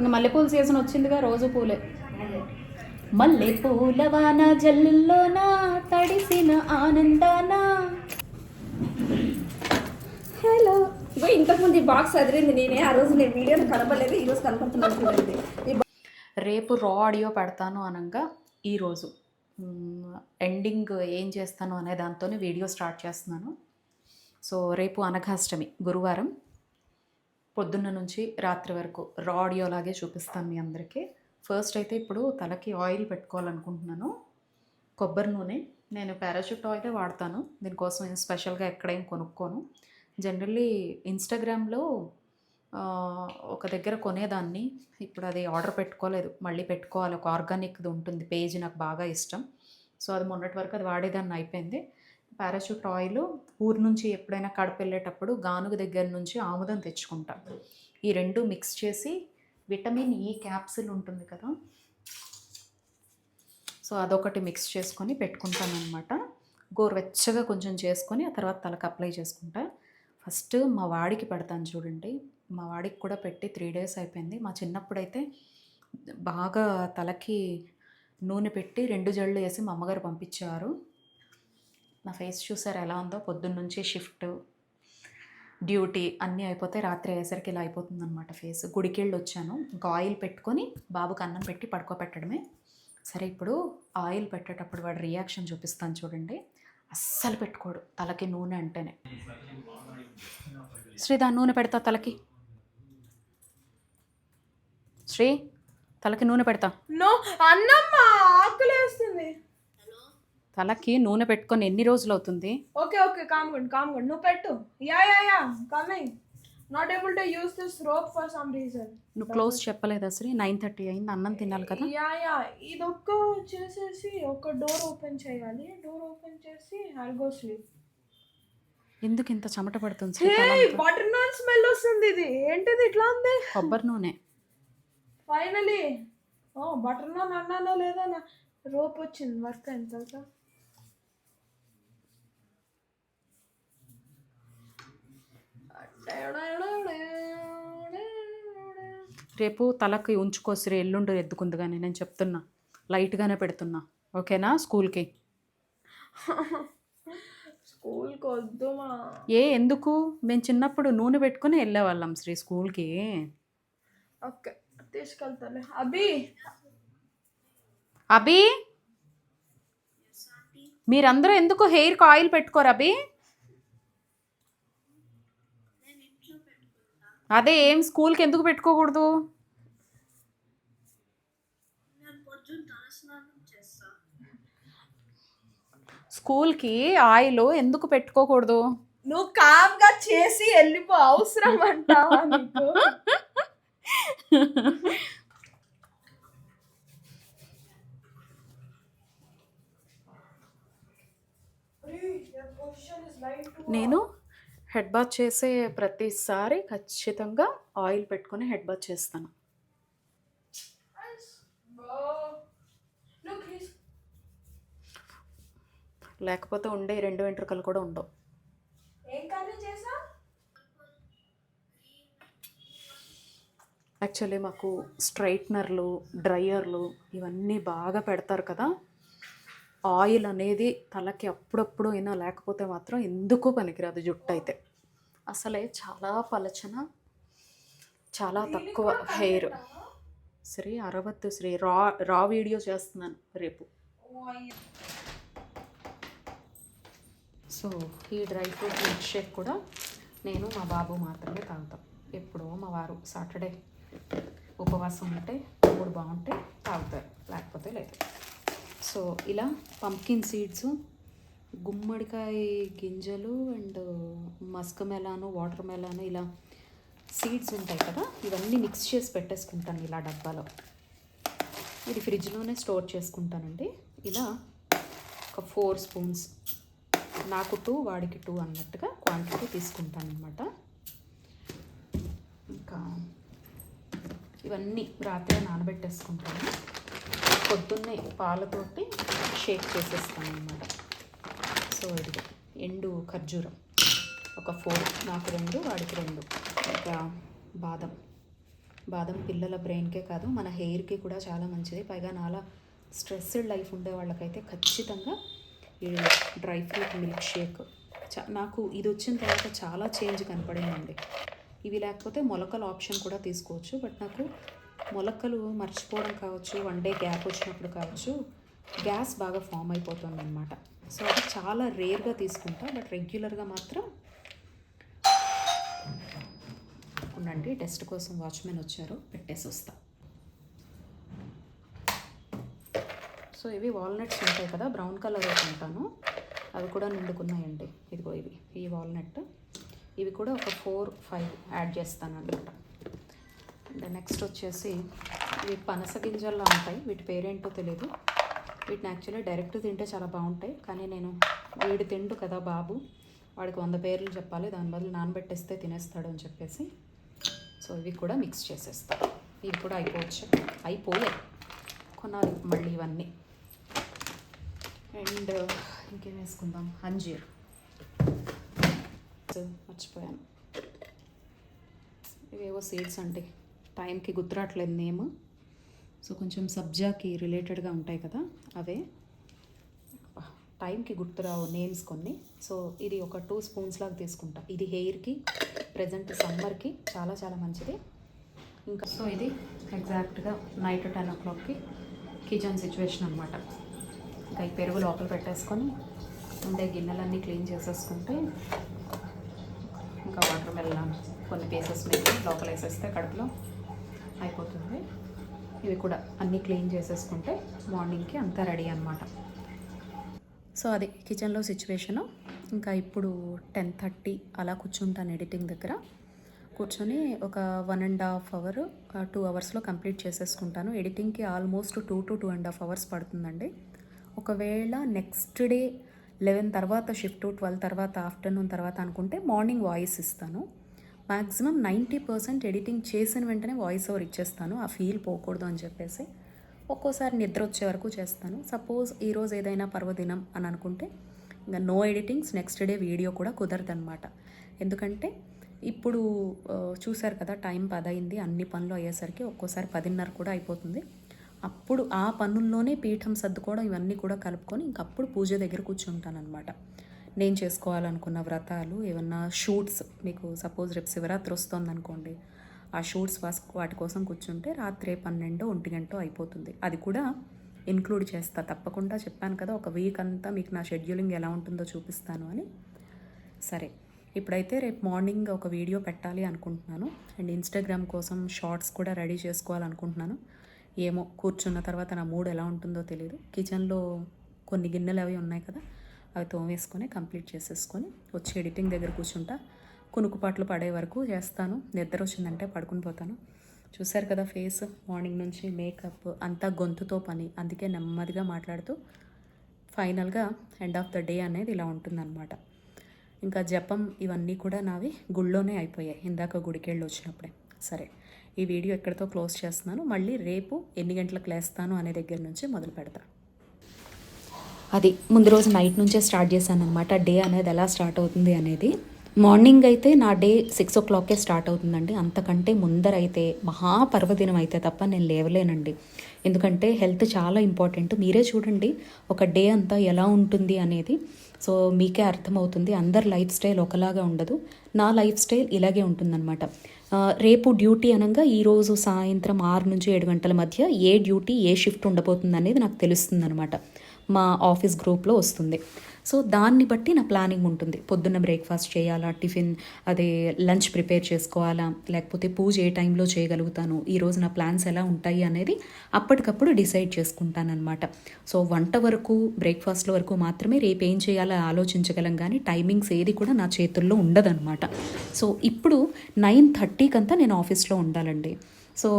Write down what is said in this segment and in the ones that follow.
ఇంకా మల్లెపూల సీజన్ వచ్చిందిగా రోజు పూలే. మల్లె పూలవాన జల్లుల్లోన తడిసిన ఆనందాన. హలో. ఇగో ఇంతకుముందు ఈ బాక్స్ అదిరింది నేనే ఆ రోజు నేను వీడియోలో కనపడలేదు ఈ రోజు కనపడుతున్నాను రేపు రా ఆడియో పెడతాను అనగా ఈరోజు ఎండింగ్ ఏం చేస్తాను అనే దాంతో వీడియో స్టార్ట్ చేస్తున్నాను. సో రేపు అనఘాష్టమి గురువారం. పొద్దున్న నుంచి రాత్రి వరకు రా ఆడియో లాగే చూపిస్తాను మీ అందరికీ. ఫస్ట్ అయితే ఇప్పుడు తలకి ఆయిల్ పెట్టుకోవాలనుకుంటున్నాను. కొబ్బరి నూనె. నేను పారాషూట్ ఆయిలే వాడతాను. దీనికోసం నేను స్పెషల్గా ఎక్కడేం కొనుక్కోను. జనరల్లీ ఇన్స్టాగ్రామ్లో ఒక దగ్గర కొనేదాన్ని. ఇప్పుడు అది ఆర్డర్ పెట్టుకోలేదు. మళ్ళీ పెట్టుకోవాలి. ఒక ఆర్గానిక్ది ఉంటుంది. పేజ్ నాకు బాగా ఇష్టం. సో అది మొన్నటి వరకు అది వాడేదాన్ని అయిపోయింది. పారాషూట్ ఆయిల్ ఊరు నుంచి ఎప్పుడైనా కడప వెళ్ళేటప్పుడు గానుగ దగ్గర నుంచి ఆముదం తెచ్చుకుంటాం. ఈ రెండు మిక్స్ చేసి విటమిన్ e ఈ క్యాప్సిల్ ఉంటుంది కదా. సో అదొకటి మిక్స్ చేసుకొని పెట్టుకుంటానమాట గోరువెచ్చగా కొంచెం చేసుకొని ఆ తర్వాత తలకు అప్లై చేసుకుంటా. ఫస్ట్ మా వాడికి పెడతాను చూడండి. మా వాడికి కూడా పెట్టి త్రీ డేస్ అయిపోయింది. మా చిన్నప్పుడైతే బాగా తలకి నూనె పెట్టి రెండు జళ్ళు వేసి మా అమ్మగారు పంపించారు. నా ఫేస్ చూసారు ఎలా ఉందో? పొద్దున్న నుంచి షిఫ్ట్ డ్యూటీ అన్నీ అయిపోతే రాత్రి అయ్యేసరికి ఇలా అయిపోతుంది అనమాట ఫేస్. గుడికెళ్ళి వచ్చాను ఇంకా ఆయిల్ పెట్టుకొని బాబుకి అన్నం పెట్టి పడుకోబెట్టడమే. సరే ఇప్పుడు ఆయిల్ పెట్టేటప్పుడు వాడు రియాక్షన్ చూపిస్తాను చూడండి. అస్సలు పెట్టుకోడు. తలకి నూనె అంటేనే. శ్రీ దాని నూనె పెడతా తలకి. శ్రీ తలకి నూనె పెడతా. నో అన్నమ్మ ఆకలేస్తుంది. తలకి నూనె పెట్టుకొని ఎన్ని రోజులు అవుతుంది? ఓకే ఓకే కామ్గుండ్ కామ్గుండ్ నువ్వు పెట్టు. Yeah yeah yeah coming not able to use this rope for some reason నువ్వు క్లోజ్ చెప్పలేదా శ్రీ? నైన్ థర్టీ అయింది అన్నం తినాలి కదా? యా యా ఇది ఒక్క చేసేసి ఒక డోర్ ఓపెన్ చేయాలి. డోర్ ఓపెన్ చేసి ఐ గో స్లీప్ ఎందుకు ఇంత చెమట పడుతుంది శ్రీ హే తలంతా? బటర్ నాన్ స్మెల్ వస్తుంది ఇది. ఏంటిది ఇట్లా ఉంది? కొబ్బరి నూనె. ఫైనలీ ఓ బటర్ నాన్ అన్నానో లేదా నా రోప్ వచ్చింది వర్క్ అయిన తర్వాత. రేపు తలకి ఉంచుకో శ్రీ ఎల్లుండి ఎద్దుకుంది కానీ నేను చెప్తున్నా. లైట్గానే పెడుతున్నా. ఓకేనా? స్కూల్కి. స్కూల్కి వద్దు మా. ఏ ఎందుకు? మేము చిన్నప్పుడు నూనె పెట్టుకుని వెళ్ళేవాళ్ళం శ్రీ స్కూల్కి. ఓకే తీసుకెళ్తాలే. అభి! అభి! మీరందరూ ఎందుకు హెయిర్కి ఆయిల్ పెట్టుకోరు అభి? అదే ఏం స్కూల్కి ఎందుకు పెట్టుకోకూడదు? స్కూల్కి ఆయిల్ ఎందుకు పెట్టుకోకూడదు? నువ్వు కామ్గా చేసి వెళ్ళిపో అవసరం అంటావా నీకు నేను హెడ్ బాత్ చేసే ప్రతిసారి ఖచ్చితంగా ఆయిల్ పెట్టుకొని హెడ్ బాత్ చేస్తాను. లేకపోతే ఉండే రెండు వెంట్రుకలు కూడా ఉండవు. యాక్చువల్లీ మాకు స్ట్రైట్నర్లు డ్రయర్లు ఇవన్నీ బాగా పెడతారు కదా. ఆయిల్ అనేది తలకి అప్పుడప్పుడు అయినా లేకపోతే మాత్రం ఎందుకు పనికిరాదు జుట్టు అయితే అసలే చాలా పలచన చాలా తక్కువ హెయిర్. శ్రీ అరవత్తు శ్రీ రా రా వీడియో చేస్తున్నాను రేపు. సో ఈ డ్రై ఫ్రూట్ మిల్క్ షేక్ కూడా నేను మా బాబు మాత్రమే తాగుతాం. ఎప్పుడో మా వారు సాటర్డే ఉపవాసం ఉంటే మూడు బాగుంటే తాగుతారు లేకపోతే లేదు. సో ఇలా పంకిన్ సీడ్స్ గుమ్మడికాయ గింజలు and musk melon water melon ఇలా సీడ్స్ ఉంటాయి కదా ఇవన్నీ మిక్స్ చేసి పెట్టేసుకుంటాను ఇలా డబ్బాలో. ఇది ఫ్రిడ్జ్లోనే స్టోర్ చేసుకుంటానండి. ఇలా ఒక ఫోర్ స్పూన్స్ నాకు టూ వాడికి టూ అన్నట్టుగా క్వాంటిటీ తీసుకుంటాను అనమాట ఇంకా ఇవన్నీ రాత్రి నానబెట్టేసుకుంటాను. పొద్దున్నే పాలతోటి షేక్ చేసేస్తాను అనమాట సో ఇది ఎండు ఖర్జూరం. ఒక ఫోర్ నాకు రెండు వాడికి రెండు. ఇంకా బాదం. బాదం పిల్లల బ్రెయిన్కే కాదు మన హెయిర్కి కూడా చాలా మంచిది. పైగా నాలా స్ట్రెస్డ్ లైఫ్ ఉండే వాళ్ళకైతే ఖచ్చితంగా ఈ డ్రై ఫ్రూట్ మిల్క్ షేక్ చా నాకు ఇది వచ్చిన తర్వాత చాలా చేంజ్ కనపడిందండి ఇవి లేకపోతే మొలకల ఆప్షన్ కూడా తీసుకోవచ్చు బట్ నాకు మొలకలు మర్చిపోవడం కావచ్చు వన్ డే గ్యాప్ వచ్చినప్పుడు కావచ్చు గ్యాస్ బాగా ఫామ్ అయిపోతుంది అనమాట సో అది చాలా రేర్గా తీసుకుంటా బట్ రెగ్యులర్గా మాత్రం ఉండండి. టెస్ట్ కోసం వాచ్మెన్ వచ్చారు పెట్టేసి వస్తా. సో ఇవి వాల్నట్స్ ఉంటాయి కదా బ్రౌన్ కలర్ ఉంటాను అవి కూడా నిండుకున్నాయండి. ఇదిగో ఇవి ఈ వాల్నట్. ఇవి కూడా ఒక ఫోర్ ఫైవ్ యాడ్ చేస్తాను అనమాట అండ్ నెక్స్ట్ వచ్చేసి ఇవి పనస గింజల్లో ఉంటాయి. వీటి పేరేంటో తెలియదు వీటిని యాక్చువల్లీ డైరెక్ట్ తింటే చాలా బాగుంటాయి. కానీ నేను వీడి తిండు కదా బాబు. వాడికి వంద పేర్లు చెప్పాలి. దాని బదులు నానబెట్టేస్తే తినేస్తాడు అని చెప్పేసి. సో ఇవి కూడా మిక్స్ చేసేస్తా. ఇవి కూడా అయిపోవచ్చు. అయిపోయాయి కొనాలి మళ్ళీ ఇవన్నీ. అండ్ ఇంకేం వేసుకుందాం? అంజీర్. మర్చిపోయాను. ఇవేవో సీడ్స్ అండి. టైంకి గుర్తురావట్లేదు నేమ్. సో కొంచెం సబ్జాకి రిలేటెడ్గా ఉంటాయి కదా అవే. టైంకి గుర్తురావు నేమ్స్ కొన్ని. సో ఇది ఒక టూ స్పూన్స్ లాగా తీసుకుంటా. ఇది హెయిర్కి ప్రజెంట్ సమ్మర్కి చాలా చాలా మంచిది. ఇంకా సో ఇది ఎగ్జాక్ట్గా నైట్ టెన్ ఓ క్లాక్కి కిచెన్ సిచ్యువేషన్ అనమాట ఇంకా ఈ పెరుగు లోపల పెట్టేసుకొని ఉండే గిన్నెలన్నీ క్లీన్ చేసేసుకుంటే ఇంకా వాటర్ మెల్లన్ కొన్ని పీసెస్ మీద లోపల వేసేస్తే కడుపులో అయిపోతుంది. ఇవి కూడా అన్నీ క్లీన్ చేసేసుకుంటే మార్నింగ్కి అంతా రెడీ అనమాట సో అది కిచెన్లో సిచ్యువేషను. ఇంకా ఇప్పుడు టెన్ థర్టీ అలా కూర్చుంటాను ఎడిటింగ్ దగ్గర. కూర్చొని ఒక one and half hour two అవర్స్లో కంప్లీట్ చేసేసుకుంటాను. ఎడిటింగ్కి almost two to two and half hours పడుతుందండి. ఒకవేళ నెక్స్ట్ డే లెవెన్ తర్వాత షిఫ్ట్ ట్వెల్వ్ తర్వాత ఆఫ్టర్నూన్ తర్వాత అనుకుంటే మార్నింగ్ వాయిస్ ఇస్తాను. మ్యాక్సిమం నైంటీ పర్సెంట్ ఎడిటింగ్ చేసిన వెంటనే వాయిస్ ఓవర్ ఇచ్చేస్తాను. ఆ ఫీల్ పోకూడదు అని చెప్పేసి ఒక్కోసారి నిద్ర వచ్చే వరకు చేస్తాను. సపోజ్ ఈరోజు ఏదైనా పర్వదినం అని అనుకుంటే ఇంకా no editings next day video కూడా కుదరదనమాట ఎందుకంటే ఇప్పుడు చూశారు కదా టైం పదైంది అన్ని పనులు అయ్యేసరికి ఒక్కోసారి పదిన్నర కూడా అయిపోతుంది. అప్పుడు ఆ పనుల్లోనే పీఠం సర్దుకోవడం ఇవన్నీ కూడా కలుపుకొని ఇంకప్పుడు పూజ దగ్గర కూర్చుంటానమాట నేను చేసుకోవాలనుకున్న వ్రతాలు ఏమన్నా షూట్స్ మీకు సపోజ్ రేపు శివరాత్రి వస్తుంది అనుకోండి ఆ షూట్స్ వాటి కోసం కూర్చుంటే రాత్రి పన్నెండు ఒంటి గంట అయిపోతుంది. అది కూడా ఇన్క్లూడ్ చేస్తా. తప్పకుండా చెప్పాను కదా ఒక వీక్ అంతా మీకు నా షెడ్యూలింగ్ ఎలా ఉంటుందో చూపిస్తాను అని. సరే ఇప్పుడైతే రేపు మార్నింగ్ ఒక వీడియో పెట్టాలి అనుకుంటున్నాను. అండ్ ఇన్స్టాగ్రామ్ కోసం షార్ట్స్ కూడా రెడీ చేసుకోవాలనుకుంటున్నాను. ఏమో కూర్చున్న తర్వాత నా మూడ్ ఎలా ఉంటుందో తెలియదు కిచెన్లో కొన్ని గిన్నెలు అవి ఉన్నాయి కదా అవి తోమేసుకొని కంప్లీట్ చేసేసుకొని వచ్చి ఎడిటింగ్ దగ్గర కూర్చుంటా. కునుకుపాట్లు పడే వరకు చేస్తాను. నిద్ర వచ్చిందంటే పడుకుని పోతాను. చూశారు కదా ఫేస్ మార్నింగ్ నుంచి మేకప్ అంతా గొంతుతో పని. అందుకే నెమ్మదిగా మాట్లాడుతూ ఫైనల్గా ఎండ్ ఆఫ్ ద డే అనేది ఇలా ఉంటుందన్నమాట. ఇంకా జపం ఇవన్నీ కూడా నావి గుళ్ళోనే అయిపోయాయి. ఇందాక గుడికెళ్ళి వచ్చినప్పుడే. సరే ఈ వీడియో ఎక్కడితో క్లోజ్ చేస్తున్నాను. మళ్ళీ రేపు ఎన్ని గంటలకు లేస్తాను అనే దగ్గర నుంచి మొదలు పెడతా. అది ముందు రోజు నైట్ నుంచే స్టార్ట్ చేశాను అనమాట డే అనేది ఎలా స్టార్ట్ అవుతుంది అనేది. మార్నింగ్ అయితే నా డే సిక్స్ ఓ క్లాక్కే స్టార్ట్ అవుతుందండి. అంతకంటే ముందర అయితే మహాపర్వదినం అయితే తప్ప నేను లేవలేనండి. ఎందుకంటే హెల్త్ చాలా ఇంపార్టెంట్. మీరే చూడండి ఒక డే అంతా ఎలా ఉంటుంది అనేది. సో మీకే అర్థమవుతుంది. అందరి లైఫ్ స్టైల్ ఒకలాగా ఉండదు. నా లైఫ్ స్టైల్ ఇలాగే ఉంటుందన్నమాట. రేపు డ్యూటీ అనగా ఈరోజు సాయంత్రం ఆరు నుంచి ఏడు గంటల మధ్య ఏ డ్యూటీ ఏ షిఫ్ట్ ఉండబోతుంది అనేది నాకు తెలుస్తుంది అనమాట మా ఆఫీస్ గ్రూప్లో వస్తుంది. సో దాన్ని బట్టి నా ప్లానింగ్ ఉంటుంది. పొద్దున్న బ్రేక్ఫాస్ట్ చేయాలా టిఫిన్ అదే లంచ్ ప్రిపేర్ చేసుకోవాలా లేకపోతే పూజ ఏ టైంలో చేయగలుగుతాను ఈరోజు నా ప్లాన్స్ ఎలా ఉంటాయి అనేది అప్పటికప్పుడు డిసైడ్ చేసుకుంటానమాట సో వంట వరకు బ్రేక్ఫాస్ట్ల వరకు మాత్రమే రేపు ఏం చేయాలో ఆలోచించగలం కానీ టైమింగ్స్ ఏది కూడా నా చేతుల్లో ఉండదన్నమాట. సో ఇప్పుడు నైన్ థర్టీకంతా నేను ఆఫీస్లో ఉండాలండి. సో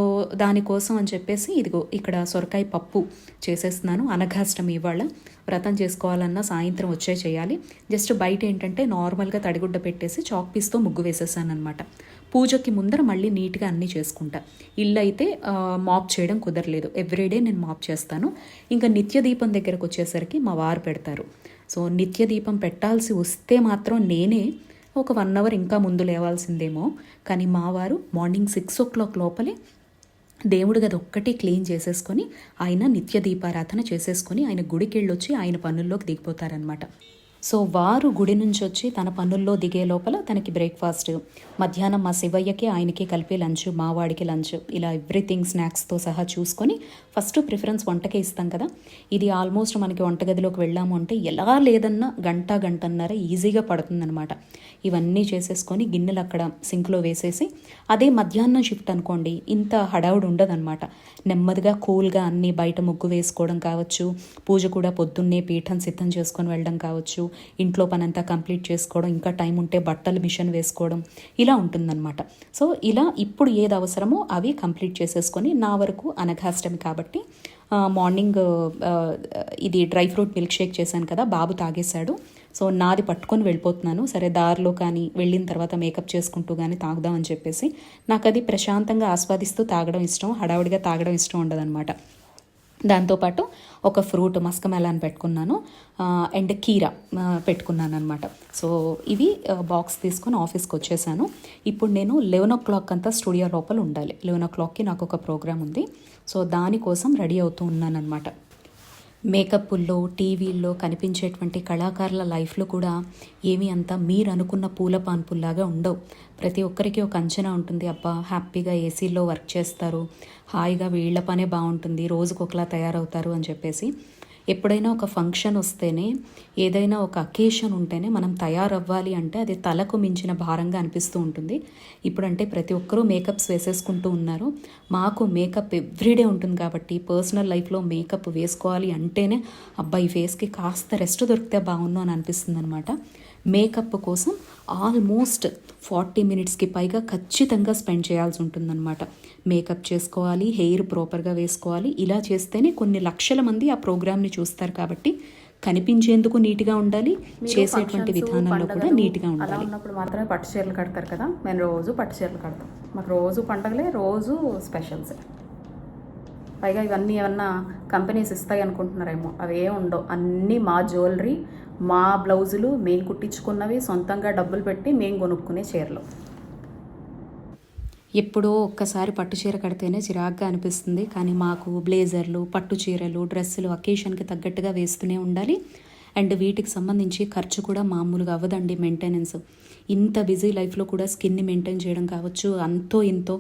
దానికోసం అని చెప్పేసి ఇదిగో ఇక్కడ సొరకాయ పప్పు చేసేస్తున్నాను. అనఘాష్టమి ఇవాళ. వ్రతం చేసుకోవాలన్నా సాయంత్రం వచ్చే చేయాలి. జస్ట్ బయట ఏంటంటే నార్మల్గా తడిగుడ్డ పెట్టేసి చాక్ పీస్తో ముగ్గు వేసేసాను అనమాట పూజకి ముందర మళ్ళీ నీట్గా అన్నీ చేసుకుంటా. ఇల్లు అయితే మాప్ చేయడం కుదరలేదు. ఎవ్రీడే నేను మాప్ చేస్తాను. ఇంకా నిత్య దీపం దగ్గరకు వచ్చేసరికి మా వారు పెడతారు. సో నిత్య దీపం పెట్టాల్సి వస్తే మాత్రం నేనే ఒక వన్ అవర్ ఇంకా ముందు లేవాల్సిందేమో. కానీ మా వారు మార్నింగ్ సిక్స్ ఓ క్లాక్ లోపలే దేవుడి గది ఒక్కటే క్లీన్ చేసేసుకొని ఆయన నిత్య దీపారాధన చేసేసుకొని ఆయన గుడికి వెళ్ళొచ్చి ఆయన పనుల్లోకి దిగిపోతారనమాట సో వారు గుడి నుంచి వచ్చి తన పనుల్లో దిగే లోపల తనకి బ్రేక్ఫాస్ట్. మధ్యాహ్నం మా శివయ్యకి ఆయనకి కలిపి లంచ్ మా వాడికి లంచ్. ఇలా ఎవ్రీథింగ్ స్నాక్స్తో సహా చూసుకొని ఫస్ట్ ప్రిఫరెన్స్ వంటకే ఇస్తాం కదా. ఇది ఆల్మోస్ట్ మనకి వంటగదిలోకి వెళ్ళాము అంటే ఎలా లేదన్నా గంట గంటన్నర ఈజీగా పడుతుందనమాట ఇవన్నీ చేసేసుకొని గిన్నెలు అక్కడ సింక్లో వేసేసి అదే మధ్యాహ్నం షిఫ్ట్ అనుకోండి ఇంత హడావుడు ఉండదన్నమాట. నెమ్మదిగా కూల్గా అన్నీ బయట ముగ్గు వేసుకోవడం కావచ్చు పూజ కూడా పొద్దున్నే పీఠం సిద్ధం చేసుకొని వెళ్ళడం కావచ్చు ఇంట్లో పనంతా కంప్లీట్ చేసుకోవడం ఇంకా టైం ఉంటే బట్టలు మిషన్ వేసుకోవడం ఇలా ఉంటుందన్నమాట. సో ఇలా ఇప్పుడు ఏది అవసరమో అవి కంప్లీట్ చేసేసుకొని నా వరకు అనఘాష్టమి కాబట్టి మార్నింగ్ ఇది డ్రై ఫ్రూట్ మిల్క్ షేక్ చేశాను కదా బాబు తాగేశాడు. సో నాది పట్టుకొని వెళ్ళిపోతున్నాను. సరే దారిలో కానీ వెళ్ళిన తర్వాత మేకప్ చేసుకుంటూ కానీ తాగుదామని చెప్పేసి నాకు అది ప్రశాంతంగా ఆస్వాదిస్తూ తాగడం ఇష్టం హడావుడిగా తాగడం ఇష్టం ఉండదన్నమాట. దాంతోపాటు ఒక ఫ్రూట్ మస్క మెలాన్ పెట్టుకున్నాను అండ్ కీరా పెట్టుకున్నాను అనమాట సో ఇవి బాక్స్ తీసుకొని ఆఫీస్కి వచ్చేసాను. ఇప్పుడు నేను లెవెన్ ఓ క్లాక్ అంతా స్టూడియో లోపల ఉండాలి. లెవెన్ ఓ క్లాక్కి నాకు ఒక ప్రోగ్రామ్ ఉంది. సో దానికోసం రెడీ అవుతూ ఉన్నాను అనమాట టీవీల్లో కనిపించేటువంటి కళాకారుల లైఫ్లో కూడా ఏమీ అంతా మీరు అనుకున్న పూల పాన్పుల్లాగా ఉండవు. ప్రతి ఒక్కరికి ఒక అంచనా ఉంటుంది అబ్బా హ్యాపీగా ఏసీలో వర్క్ చేస్తారు హాయిగా వీళ్ళ పనే బాగుంటుంది రోజుకొకలా తయారవుతారు అని చెప్పేసి. ఎప్పుడైనా ఒక ఫంక్షన్ వస్తేనే ఏదైనా ఒక అకేషన్ ఉంటేనే మనం తయారవ్వాలి అంటే అది తలకు మించిన భారంగా అనిపిస్తూ ఉంటుంది. ఇప్పుడంటే ప్రతి ఒక్కరూ మేకప్స్ వేసేసుకుంటూ ఉన్నారు. మాకు మేకప్ ఎవ్రీడే ఉంటుంది కాబట్టి పర్సనల్ లైఫ్లో మేకప్ వేసుకోవాలి అంటేనే అబ్బాయి ఫేస్కి కాస్త రెస్ట్ దొరికితే బాగుండు అని అనిపిస్తుంది అనమాట మేకప్ కోసం ఆల్మోస్ట్ ఫార్టీ మినిట్స్కి పైగా ఖచ్చితంగా స్పెండ్ చేయాల్సి ఉంటుందన్నమాట. మేకప్ చేసుకోవాలి హెయిర్ ప్రాపర్గా వేసుకోవాలి. ఇలా చేస్తేనే కొన్ని లక్షల మంది ఆ ప్రోగ్రామ్ని చూస్తారు కాబట్టి కనిపించేందుకు నీట్గా ఉండాలి చేసేటువంటి విధానంలో కూడా నీట్గా ఉండాలి. ఉన్నప్పుడు మాత్రమే పట్టు చీరలు కడతారు కదా మేము రోజు పట్టు చీరలు కడతాం. మాకు రోజు పండగలే రోజు స్పెషల్స్. పైగా ఇవన్నీ ఏమన్నా కంపెనీస్ ఇస్తాయి అనుకుంటున్నారేమో అవి ఏం ఉండవు. అన్నీ మా జ్యువెలరీ మా బ్లౌజులు మేము కుట్టించుకున్నవి సొంతంగా డబ్బులు పెట్టి మేము కొనుక్కునే చీరలు. ఎప్పుడో ఒక్కసారి పట్టు చీర కడితేనే చిరాగ్గా అనిపిస్తుంది. కానీ మాకు బ్లేజర్లు పట్టు చీరలు డ్రెస్సులు అకేషన్కి తగ్గట్టుగా వేస్తూనే ఉండాలి. అండ్ వీటికి సంబంధించి ఖర్చు కూడా మామూలుగా అవ్వదండి మెయింటెనెన్స్. ఇంత బిజీ లైఫ్లో కూడా స్కిన్ని మెయింటైన్ చేయడం కావచ్చు అంతో ఇంతో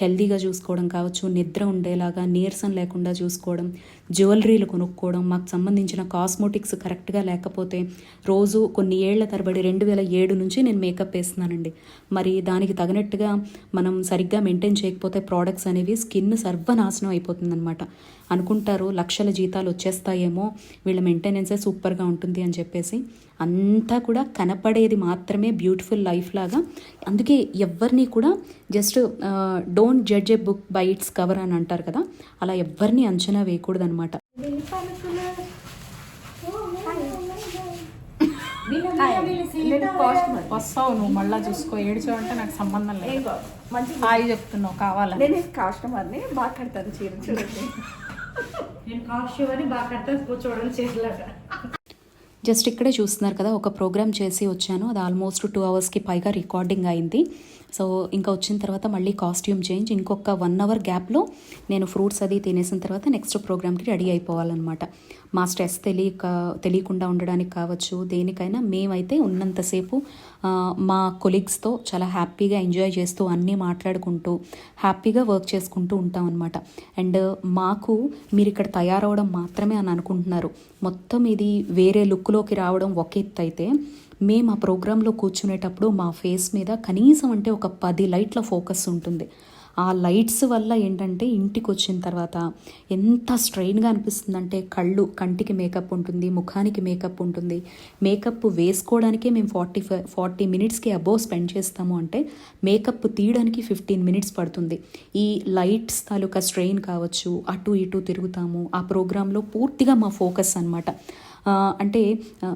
హెల్దీగా చూసుకోవడం కావచ్చు నిద్ర ఉండేలాగా నీరసం లేకుండా చూసుకోవడం జ్యువెలరీలు కొనుక్కోవడం మాకు సంబంధించిన కాస్మోటిక్స్ కరెక్ట్గా లేకపోతే రోజు కొన్ని ఏళ్ళ తరబడి రెండు వేల ఏడు నుంచి నేను మేకప్ వేస్తున్నానండి. మరి దానికి తగినట్టుగా మనం సరిగ్గా మెయింటైన్ చేయకపోతే ప్రోడక్ట్స్ అనేవి స్కిన్ సర్వనాశనం అయిపోతుందన్నమాట. అనుకుంటారు లక్షల జీతాలు వచ్చేస్తాయేమో వీళ్ళ మెయింటెనెన్సే సూపర్గా ఉంటుంది అని చెప్పేసి. అంతా కూడా కనపడేది మాత్రమే బ్యూటిఫుల్ లైఫ్ లాగా. అందుకే ఎవరిని కూడా just don't judge a book by its cover అని అంటారు కదా అలా ఎవరిని అంచనా వేయకూడదనమాట వస్తావు నువ్వు మళ్ళా చూసుకో. ఏడ్చావు అంటే నాకు సంబంధం లేదు. మంచి హాయ్ చెప్తున్నావు కావాలని నేను కస్టమర్ని బాగా కడతాను చీర చూడండి. నేను కాస్ట్యూమ్ అని బాగా కడతా చూడండి చేతిలాగా. జస్ట్ ఇక్కడే చూస్తున్నారు కదా ఒక ప్రోగ్రామ్ చేసి వచ్చాను. అది ఆల్మోస్ట్ టూ అవర్స్కి పైగా రికార్డింగ్ అయింది. సో ఇంకా వచ్చిన తర్వాత మళ్ళీ కాస్ట్యూమ్ చేంజ్ ఇంకొక వన్ అవర్ గ్యాప్లో నేను ఫ్రూట్స్ అది తినేసిన తర్వాత నెక్స్ట్ ప్రోగ్రామ్కి రెడీ అయిపోవాలన్నమాట. మా స్ట్రెస్ తెలియక తెలియకుండా ఉండడానికి కావచ్చు దేనికైనా మేమైతే ఉన్నంతసేపు మా కొలీగ్స్తో చాలా హ్యాపీగా ఎంజాయ్ చేస్తూ అన్నీ మాట్లాడుకుంటూ హ్యాపీగా వర్క్ చేసుకుంటూ ఉంటాం అనమాట అండ్ మాకు మీరు ఇక్కడ తయారవడం మాత్రమే అని అనుకుంటున్నారు. మొత్తం ఇది వేరే లుక్లోకి రావడం ఒక ఎత్తు అయితే మేము ఆ ప్రోగ్రాంలో కూర్చునేటప్పుడు మా ఫేస్ మీద కనీసం అంటే ఒక పది లైట్ల ఫోకస్ ఉంటుంది. ఆ లైట్స్ వల్ల ఏంటంటే ఇంటికి వచ్చిన తర్వాత ఎంత స్ట్రెయిన్గా అనిపిస్తుందంటే కళ్ళు కంటికి మేకప్ ఉంటుంది ముఖానికి మేకప్ ఉంటుంది. మేకప్ వేసుకోవడానికే మేము ఫార్టీ ఫైవ్ ఫార్టీ మినిట్స్కి అబోవ్ స్పెండ్ చేస్తాము అంటే మేకప్ తీయడానికి ఫిఫ్టీన్ మినిట్స్ పడుతుంది. ఈ లైట్స్ తాలూకా స్ట్రెయిన్ కావచ్చు అటు ఇటు తిరుగుతాము. ఆ ప్రోగ్రాంలో పూర్తిగా మా ఫోకస్ అనమాట అంటే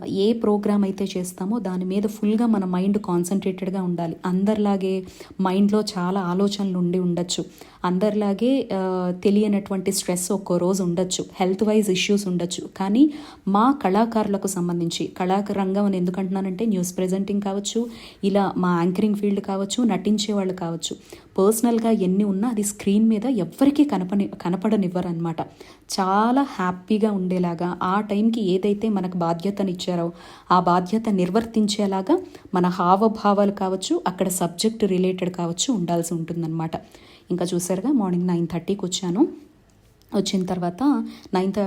ఏ ప్రోగ్రామ్ అయితే చేస్తామో దాని మీద ఫుల్గా మన మైండ్ కాన్సన్ట్రేటెడ్గా ఉండాలి. అందరిలాగే మైండ్లో చాలా ఆలోచనలు ఉండి ఉండొచ్చు. అందరిలాగే తెలియనటువంటి స్ట్రెస్ ఒక్కో రోజు ఉండొచ్చు హెల్త్ వైజ్ ఇష్యూస్ ఉండొచ్చు. కానీ మా కళాకారులకు సంబంధించి కళాకార రంగం అని ఎందుకంటున్నానంటే న్యూస్ ప్రెజెంటింగ్ కావచ్చు ఇలా మా యాంకరింగ్ ఫీల్డ్ కావచ్చు నటించే వాళ్ళు కావచ్చు. పర్సనల్గా ఎన్ని ఉన్నా అది స్క్రీన్ మీద ఎవ్వరికీ కనపని కనపడనివ్వరు అనమాట చాలా హ్యాపీగా ఉండేలాగా ఆ టైంకి ఏదైతే మనకు బాధ్యతనిచ్చారో ఆ బాధ్యత నిర్వర్తించేలాగా మన హావభావాలు కావచ్చు అక్కడ సబ్జెక్ట్ రిలేటెడ్ కావచ్చు ఉండాల్సి ఉంటుందన్నమాట. ఇంకా చూసారుగా మార్నింగ్ నైన్ థర్టీకి వచ్చాను. వచ్చిన తర్వాత నైన్త్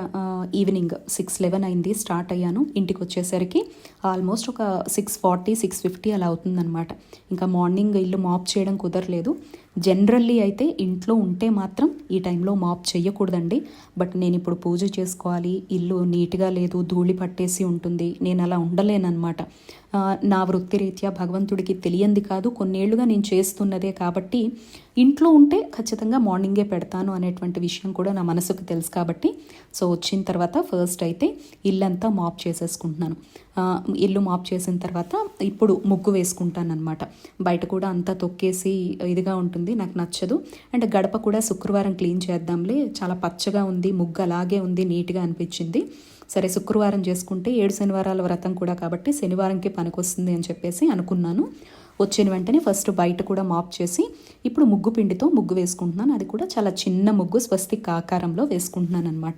ఈవినింగ్ సిక్స్ లెవెన్ అయింది స్టార్ట్ అయ్యాను. ఇంటికి వచ్చేసరికి ఆల్మోస్ట్ ఒక సిక్స్ ఫార్టీ సిక్స్ ఫిఫ్టీ అలా అవుతుందన్నమాట. ఇంకా మార్నింగ్ ఇల్లు మాప్ చేయడం కుదరలేదు. జనరల్లీ అయితే ఇంట్లో ఉంటే మాత్రం ఈ టైంలో మాప్ చేయకూడదండి బట్ నేను ఇప్పుడు పూజ చేసుకోవాలి ఇల్లు నీట్గా లేదు ధూళి పట్టేసి ఉంటుంది నేను అలా ఉండలేనన్నమాట. నా నా వృత్తిరీత్యా భగవంతుడికి తెలియంది కాదు కొన్నేళ్ళుగా నేను చేస్తున్నదే కాబట్టి ఇంట్లో ఉంటే ఖచ్చితంగా మార్నింగే పెడతాను అనేటువంటి విషయం కూడా నా మనసుకు తెలుసు కాబట్టి సో వచ్చిన తర్వాత ఫస్ట్ అయితే ఇల్లంతా మాప్ చేసేసుకుంటున్నాను. ఇల్లు మాప్ చేసిన తర్వాత ఇప్పుడు ముగ్గు వేసుకుంటాను అనమాట బయట కూడా అంతా తొక్కేసి ఇదిగా ఉంటుంది. నాకు నచ్చదు. అండ్ గడప కూడా శుక్రవారం క్లీన్ చేద్దాంలే చాలా పచ్చగా ఉంది ముగ్గు అలాగే ఉంది నీట్గా అనిపించింది. సరే శుక్రవారం చేసుకుంటే ఏడు శనివారాల వ్రతం కూడా కాబట్టి శనివారంకి పనికొస్తుంది అని చెప్పేసి అనుకున్నాను. వచ్చిన వెంటనే ఫస్ట్ బయట కూడా మాప్ చేసి ఇప్పుడు ముగ్గు పిండితో ముగ్గు వేసుకుంటున్నాను. అది కూడా చాలా చిన్న ముగ్గు స్వస్తిక్ ఆకారంలో వేసుకుంటున్నాను అనమాట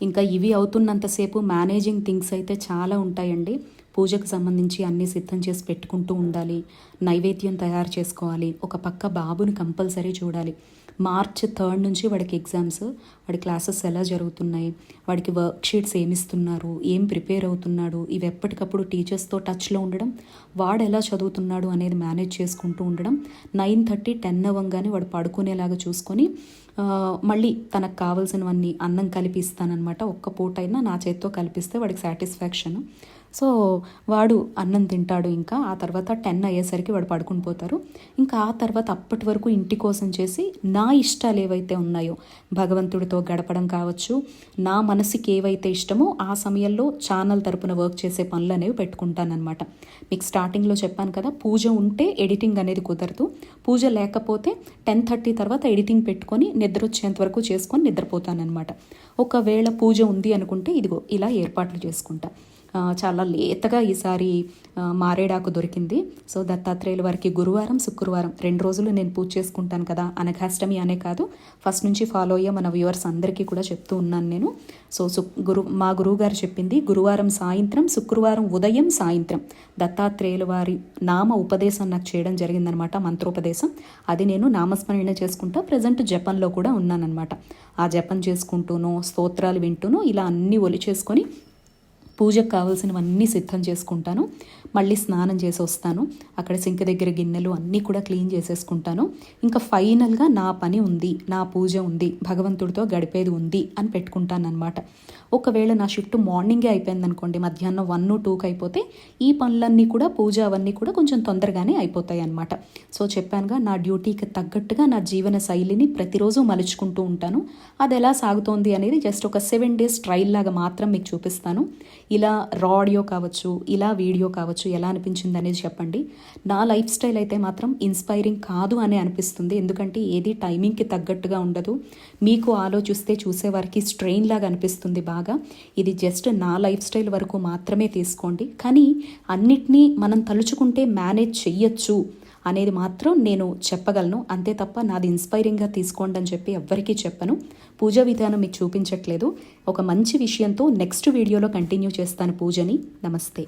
ఇంకా ఇవి అవుతున్నంతసేపు మేనేజింగ్ థింగ్స్ అయితే చాలా ఉంటాయండి. పూజకు సంబంధించి అన్నీ సిద్ధం చేసి పెట్టుకుంటూ ఉండాలి. నైవేద్యం తయారు చేసుకోవాలి. ఒక పక్క బాబుని కంపల్సరీ చూడాలి. మార్చ్ థర్డ్ నుంచి వాడికి ఎగ్జామ్స్ వాడి క్లాసెస్ ఎలా జరుగుతున్నాయి వాడికి వర్క్ షీట్స్ ఏమిస్తున్నారు ఏం ప్రిపేర్ అవుతున్నాడు ఇవి ఎప్పటికప్పుడు టీచర్స్తో టచ్లో ఉండడం వాడు ఎలా చదువుతున్నాడు అనేది మేనేజ్ చేసుకుంటూ ఉండడం నైన్ థర్టీ టెన్ అవ్వగానే వాడు పడుకునేలాగా చూసుకొని మళ్ళీ తనకు కావాల్సినవన్నీ అన్నం కలిపిస్తానమాట ఒక్క పూట అయినా నా చేత్తో కలిపిస్తే వాడికి సాటిస్ఫాక్షన్. సో వాడు అన్నం తింటాడు ఇంకా ఆ తర్వాత టెన్ అయ్యేసరికి వాడు పడుకుని పోతారు. ఇంకా ఆ తర్వాత అప్పటి వరకు ఇంటి కోసం చేసి నా ఇష్టాలు ఏవైతే ఉన్నాయో భగవంతుడితో గడపడం కావచ్చు నా మనసుకి ఏవైతే ఇష్టమో ఆ సమయంలో ఛానల్ తరపున వర్క్ చేసే పనులు అనేవి పెట్టుకుంటానమాట మీకు స్టార్టింగ్లో చెప్పాను కదా పూజ ఉంటే ఎడిటింగ్ అనేది కుదరదు. పూజ లేకపోతే టెన్ థర్టీ తర్వాత ఎడిటింగ్ పెట్టుకొని నిద్ర వచ్చేంత వరకు చేసుకొని నిద్రపోతానమాట ఒకవేళ పూజ ఉంది అనుకుంటే ఇదిగో ఇలా ఏర్పాట్లు చేసుకుంటా. చాలా లేతగా ఈసారి మారేడాకు దొరికింది. సో దత్తాత్రేయుల వారికి గురువారం శుక్రవారం రెండు రోజులు నేను పూజ చేసుకుంటాను కదా అనఘాష్టమి అనే కాదు. ఫస్ట్ నుంచి ఫాలో అయ్యే మన వ్యూవర్స్ అందరికీ కూడా చెప్తూ ఉన్నాను నేను. సో సు గురు మా గురువు గారు చెప్పింది గురువారం సాయంత్రం శుక్రవారం ఉదయం సాయంత్రం దత్తాత్రేయుల వారి నామ ఉపదేశం నాకు చేయడం జరిగిందనమాట మంత్రోపదేశం. అది నేను నామస్మరణ చేసుకుంటా ప్రజెంట్ జపంలో కూడా ఉన్నానన్నమాట ఆ జపం చేసుకుంటూనో స్తోత్రాలు వింటూనో ఇలా అన్నీ ఒలి చేసుకొని పూజకు కావాల్సినవన్నీ సిద్ధం చేసుకుంటాను. మళ్ళీ స్నానం చేసి వస్తాను. అక్కడ సింక్ దగ్గర గిన్నెలు అన్నీ కూడా క్లీన్ చేసేసుకుంటాను. ఇంకా ఫైనల్గా నా పని ఉంది నా పూజ ఉంది భగవంతుడితో గడిపేది ఉంది అని పెట్టుకుంటాను అనమాట ఒకవేళ నా షిఫ్ట్ మార్నింగే అయిపోయింది అనుకోండి మధ్యాహ్నం వన్ టూకి అయిపోతే ఈ పనులన్నీ కూడా పూజ అవన్నీ కూడా కొంచెం తొందరగానే అయిపోతాయి అనమాట సో చెప్పానుగా నా డ్యూటీకి తగ్గట్టుగా నా జీవన శైలిని ప్రతిరోజు మలుచుకుంటూ ఉంటాను. అది ఎలా సాగుతోంది అనేది జస్ట్ ఒక సెవెన్ డేస్ ట్రయల్ లాగా మాత్రం మీకు చూపిస్తాను. ఇలా రా ఆడియో కావచ్చు ఇలా వీడియో కావచ్చు ఎలా అనిపించింది అనేది చెప్పండి. నా లైఫ్ స్టైల్ అయితే మాత్రం ఇన్స్పైరింగ్ కాదు అని అనిపిస్తుంది. ఎందుకంటే ఏది టైమింగ్కి తగ్గట్టుగా ఉండదు. మీకు ఆలోచిస్తే చూసేవారికి స్ట్రెయిన్ లాగా అనిపిస్తుంది బాగా. బాగా. ఇది జస్ట్ నా లైఫ్ స్టైల్ వరకు మాత్రమే తీసుకోండి. కానీ అన్నిటినీ మనం తలుచుకుంటే మేనేజ్ చెయ్యొచ్చు అనేది మాత్రం నేను చెప్పగలను. అంతే తప్ప నాది ఇన్స్పైరింగ్గా తీసుకోండి అని చెప్పి ఎవ్వరికీ చెప్పను. పూజా విధానం మీకు చూపించట్లేదు. ఒక మంచి విషయంతో నెక్స్ట్ వీడియోలో కంటిన్యూ చేస్తాను పూజని. నమస్తే.